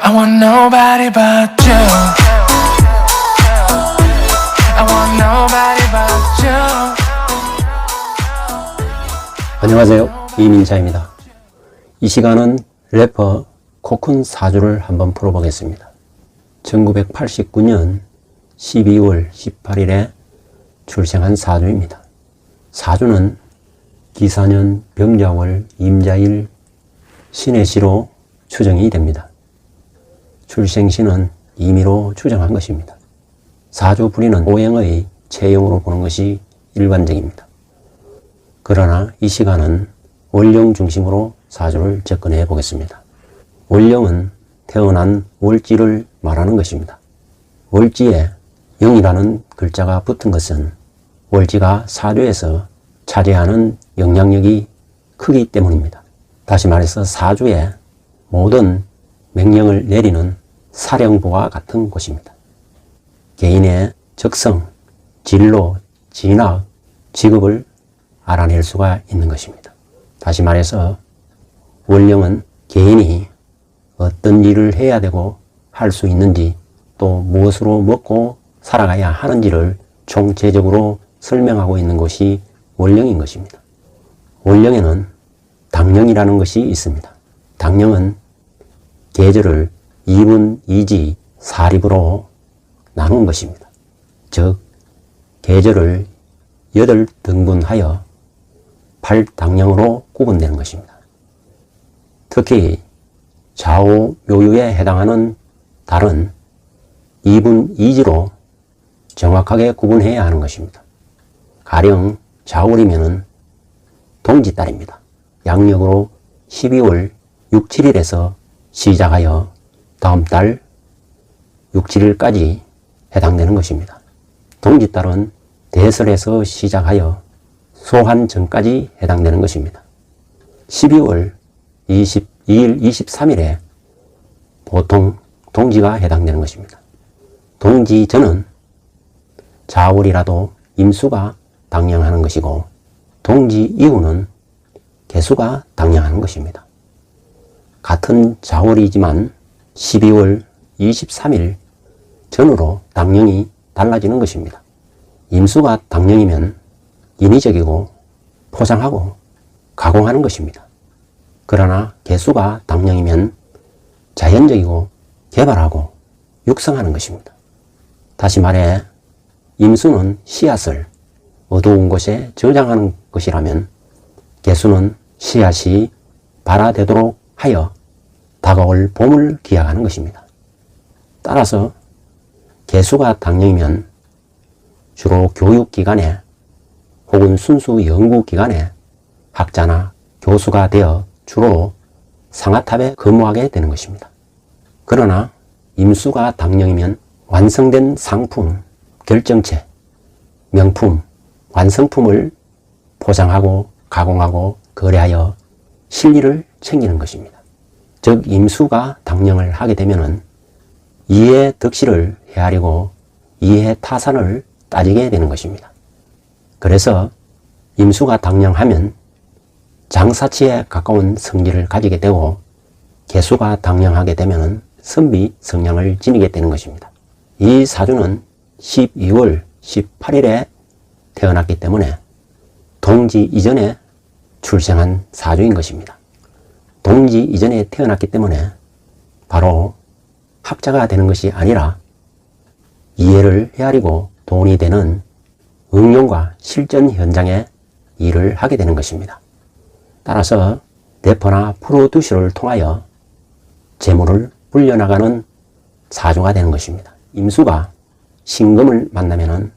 I want nobody but you. I want nobody but you. 안녕하세요. 이민자입니다. 이 시간은 래퍼 코쿤 사주를 한번 풀어보겠습니다. 1989년 12월 18일에 출생한 사주입니다. 사주는 기사년 병자월 임자일 신의 시로 추정이 됩니다. 출생시는 임의로 추정한 것입니다. 사주 불이는 오행의 체형으로 보는 것이 일반적입니다. 그러나 이 시간은 월령 중심으로 사주를 접근해 보겠습니다. 월령은 태어난 월지를 말하는 것입니다. 월지에 영이라는 글자가 붙은 것은 월지가 사주에서 차지하는 영향력이 크기 때문입니다. 다시 말해서 사주에 모든 명령을 내리는 사령부와 같은 곳입니다. 개인의 적성, 진로, 진학, 직업을 알아낼 수가 있는 것입니다. 다시 말해서 원령은 개인이 어떤 일을 해야 되고 할 수 있는지 또 무엇으로 먹고 살아가야 하는지를 총체적으로 설명하고 있는 것이 원령인 것입니다. 원령에는 당령이라는 것이 있습니다. 당령은 계절을 2분 2지 4립으로 나눈 것입니다. 즉 계절을 8 등분하여 8당령으로 구분되는 것입니다. 특히 좌우 묘유에 해당하는 달은 2분 2지로 정확하게 구분해야 하는 것입니다. 가령 좌월이면 동지달입니다. 양력으로 12월 6, 7일에서 시작하여 다음 달 6, 7일까지 해당되는 것입니다. 동지달은 대설에서 시작하여 소한 전까지 해당되는 것입니다. 12월 22일, 23일에 보통 동지가 해당되는 것입니다. 동지 전은 자월이라도 임수가 당량하는 것이고 동지 이후는 개수가 당량하는 것입니다. 같은 자월이지만 12월 23일 전으로 당령이 달라지는 것입니다. 임수가 당령이면 인위적이고 포장하고 가공하는 것입니다. 그러나 개수가 당령이면 자연적이고 개발하고 육성하는 것입니다. 다시 말해 임수는 씨앗을 어두운 곳에 저장하는 것이라면 개수는 씨앗이 발화되도록 하여 다가올 봄을 기약하는 것입니다. 따라서 개수가 당령이면 주로 교육기관에 혹은 순수 연구기관에 학자나 교수가 되어 주로 상하탑에 근무하게 되는 것입니다. 그러나 임수가 당령이면 완성된 상품, 결정체, 명품, 완성품을 포장하고 가공하고 거래하여 실리를 챙기는 것입니다. 즉 임수가 당령을 하게 되면은 이해 득실을 헤아리고 이해 타산을 따지게 되는 것입니다. 그래서 임수가 당령하면 장사치에 가까운 성질을 가지게 되고 개수가 당령하게 되면 선비 성향을 지니게 되는 것입니다. 이 사주는 12월 18일에 태어났기 때문에 동지 이전에 출생한 사주인 것입니다. 동지 이전에 태어났기 때문에 바로 학자가 되는 것이 아니라 이해를 헤아리고 돈이 되는 응용과 실전 현장에 일을 하게 되는 것입니다. 따라서 래퍼나 프로듀서를 통하여 재물을 불려나가는 사주가 되는 것입니다. 임수가 신금을 만나면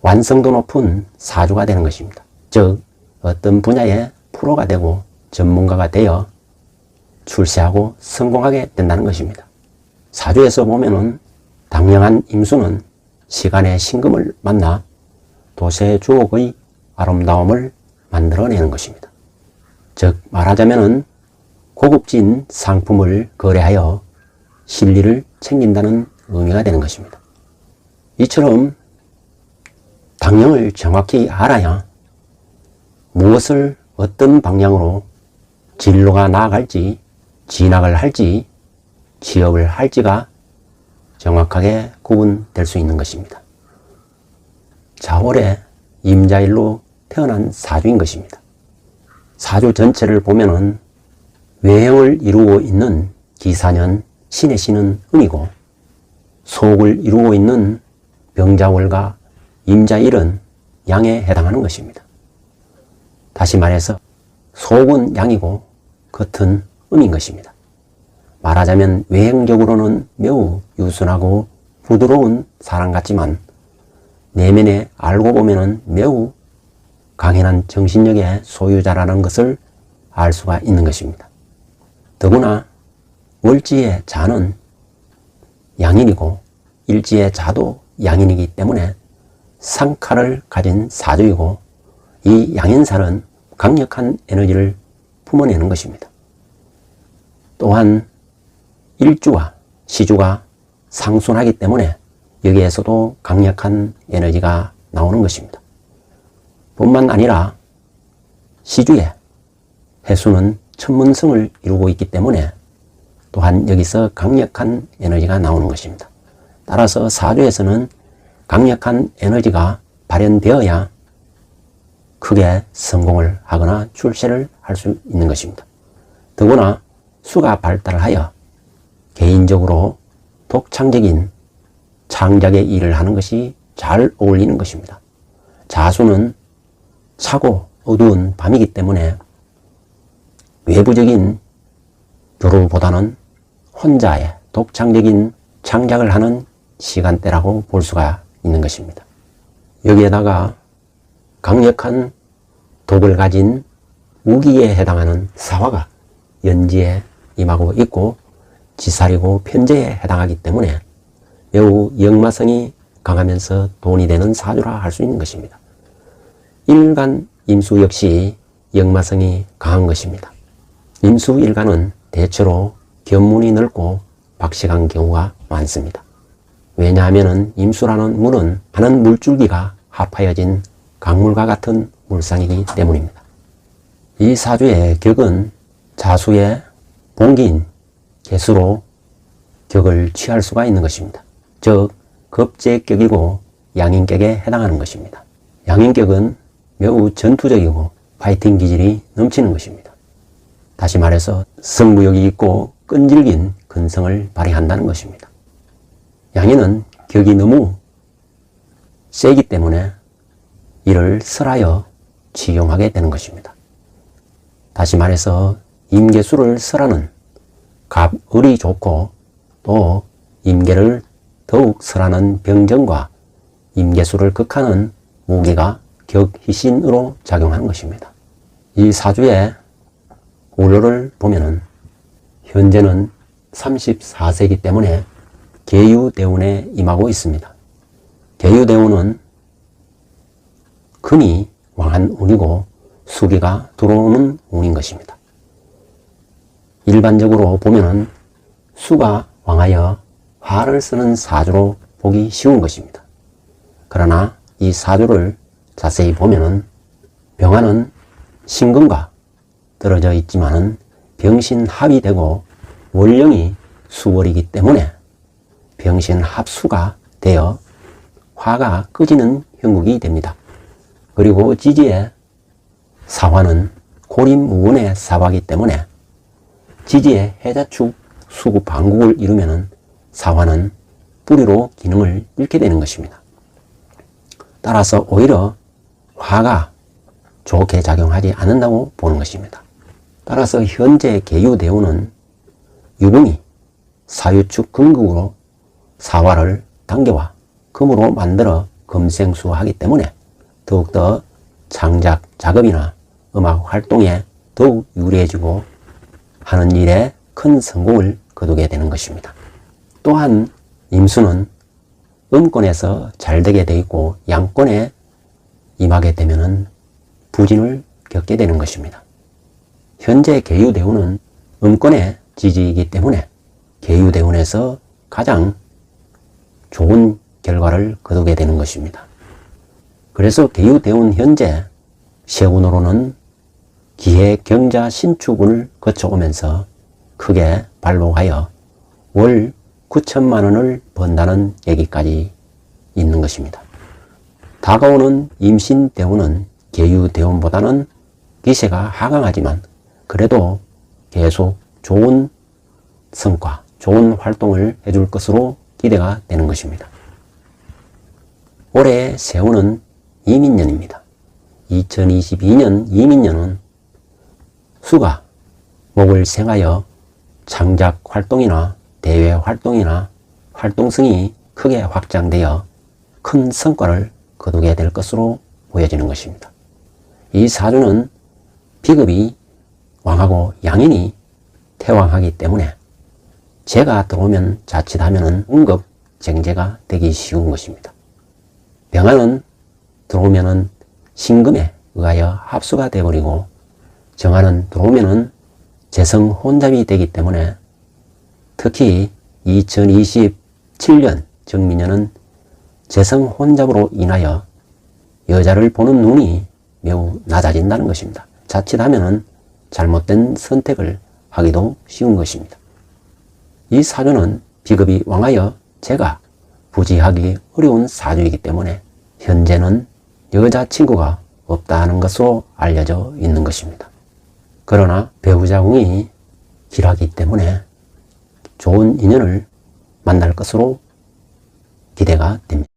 완성도 높은 사주가 되는 것입니다. 즉 어떤 분야의 프로가 되고 전문가가 되어 출세하고 성공하게 된다는 것입니다. 사주에서 보면은 당령한 임수는 시간의 신금을 만나 도세 주옥의 아름다움을 만들어내는 것입니다. 즉 말하자면은 고급진 상품을 거래하여 실리를 챙긴다는 의미가 되는 것입니다. 이처럼 당령을 정확히 알아야 무엇을 어떤 방향으로 진로가 나아갈지 진학을 할지 취업을 할지가 정확하게 구분될 수 있는 것입니다. 자월에 임자일로 태어난 사주인 것입니다. 사주 전체를 보면은 외형을 이루고 있는 기사년 신의 신은 음이고 속을 이루고 있는 병자월과 임자일은 양에 해당하는 것입니다. 다시 말해서 속은 양이고 겉은 음인 것입니다. 말하자면 외형적으로는 매우 유순하고 부드러운 사람 같지만 내면에 알고 보면은 매우 강인한 정신력의 소유자라는 것을 알 수가 있는 것입니다. 더구나 월지의 자는 양인이고 일지의 자도 양인이기 때문에 상칼을 가진 사주이고 이 양인살은 강력한 에너지를 품어내는 것입니다. 또한 일주와 시주가 상순하기 때문에 여기에서도 강력한 에너지가 나오는 것입니다. 뿐만 아니라 시주의 해수는 천문성을 이루고 있기 때문에 또한 여기서 강력한 에너지가 나오는 것입니다. 따라서 사주에서는 강력한 에너지가 발현되어야 크게 성공을 하거나 출세를 할 수 있는 것입니다. 더구나 수가 발달하여 개인적으로 독창적인 창작의 일을 하는 것이 잘 어울리는 것입니다. 자수는 차고 어두운 밤이기 때문에 외부적인 교류보다는 혼자의 독창적인 창작을 하는 시간대라고 볼 수가 있는 것입니다. 여기에다가 강력한 독을 가진 우기에 해당하는 사화가 연지에 임하고 있고 지살이고 편제에 해당하기 때문에 매우 역마성이 강하면서 돈이 되는 사주라 할 수 있는 것입니다. 일간 임수 역시 역마성이 강한 것입니다. 임수 일간은 대체로 견문이 넓고 박식한 경우가 많습니다. 왜냐하면 임수라는 물은 하는 물줄기가 합하여진 강물과 같은 물상이기 때문입니다. 이 사주의 격은 자수의 봉기인 개수로 격을 취할 수가 있는 것입니다. 즉 급제격이고 양인격에 해당하는 것입니다. 양인격은 매우 전투적이고 파이팅 기질이 넘치는 것입니다. 다시 말해서 승부욕이 있고 끈질긴 근성을 발휘한다는 것입니다. 양인은 격이 너무 세기 때문에 이를 설하여 취용하게 되는 것입니다. 다시 말해서 임계수를 설하는 갑을이 좋고 또 임계를 더욱 설하는 병정과 임계수를 극하는 무기가 격희신으로 작용하는 것입니다. 이 사주의 올로를 보면은 현재는 34세기 때문에 계유대운에 임하고 있습니다. 계유대운은 금이 왕한 운이고 수기가 들어오는 운인 것입니다. 일반적으로 보면은 수가 왕하여 화를 쓰는 사주로 보기 쉬운 것입니다. 그러나 이 사주를 자세히 보면은 병화는 신금과 떨어져 있지만은 병신 합이 되고 월령이 수월이기 때문에 병신 합수가 되어 화가 끄지는 형국이 됩니다. 그리고 지지의 사화는 고림무원의 사화이기 때문에 지지의 해자축 수구 방국을 이루면은 사화는 뿌리로 기능을 잃게 되는 것입니다. 따라서 오히려 화가 좋게 작용하지 않는다고 보는 것입니다. 따라서 현재 계유대우는 유금이 사유축 금극으로 사화를 당겨와 금으로 만들어 금생수하기 때문에 더욱더 창작 작업이나 음악 활동에 더욱 유리해지고 하는 일에 큰 성공을 거두게 되는 것입니다. 또한 임수는 음권에서 잘 되게 되어 있고 양권에 임하게 되면 부진을 겪게 되는 것입니다. 현재 계유대운은 음권의 지지이기 때문에 계유대운에서 가장 좋은 결과를 거두게 되는 것입니다. 그래서 계유대운 현재 세운으로는 기해 경자 신축을 거쳐오면서 크게 발록하여 월 9천만 원을 번다는 얘기까지 있는 것입니다. 다가오는 임신 대운은 계유 대운보다는 기세가 하강하지만 그래도 계속 좋은 성과, 좋은 활동을 해줄 것으로 기대가 되는 것입니다. 올해 세운은 이민년입니다. 2022년 이민년은 수가 목을 생하여 창작 활동이나 대외 활동이나 활동성이 크게 확장되어 큰 성과를 거두게 될 것으로 보여지는 것입니다. 이 사주는 비급이 왕하고 양인이 태왕하기 때문에 재가 들어오면 자칫하면 응급 쟁제가 되기 쉬운 것입니다. 병화는 들어오면은 신금에 의하여 합수가 되어버리고 정화는 들어오면은 재성 혼잡이 되기 때문에 특히 2027년 정미년은 재성 혼잡으로 인하여 여자를 보는 눈이 매우 낮아진다는 것입니다. 자칫하면은 잘못된 선택을 하기도 쉬운 것입니다. 이 사주는 비급이 왕하여 제가 부지하기 어려운 사주이기 때문에 현재는 여자친구가 없다는 것으로 알려져 있는 것입니다. 그러나 배우자궁이 길하기 때문에 좋은 인연을 만날 것으로 기대가 됩니다.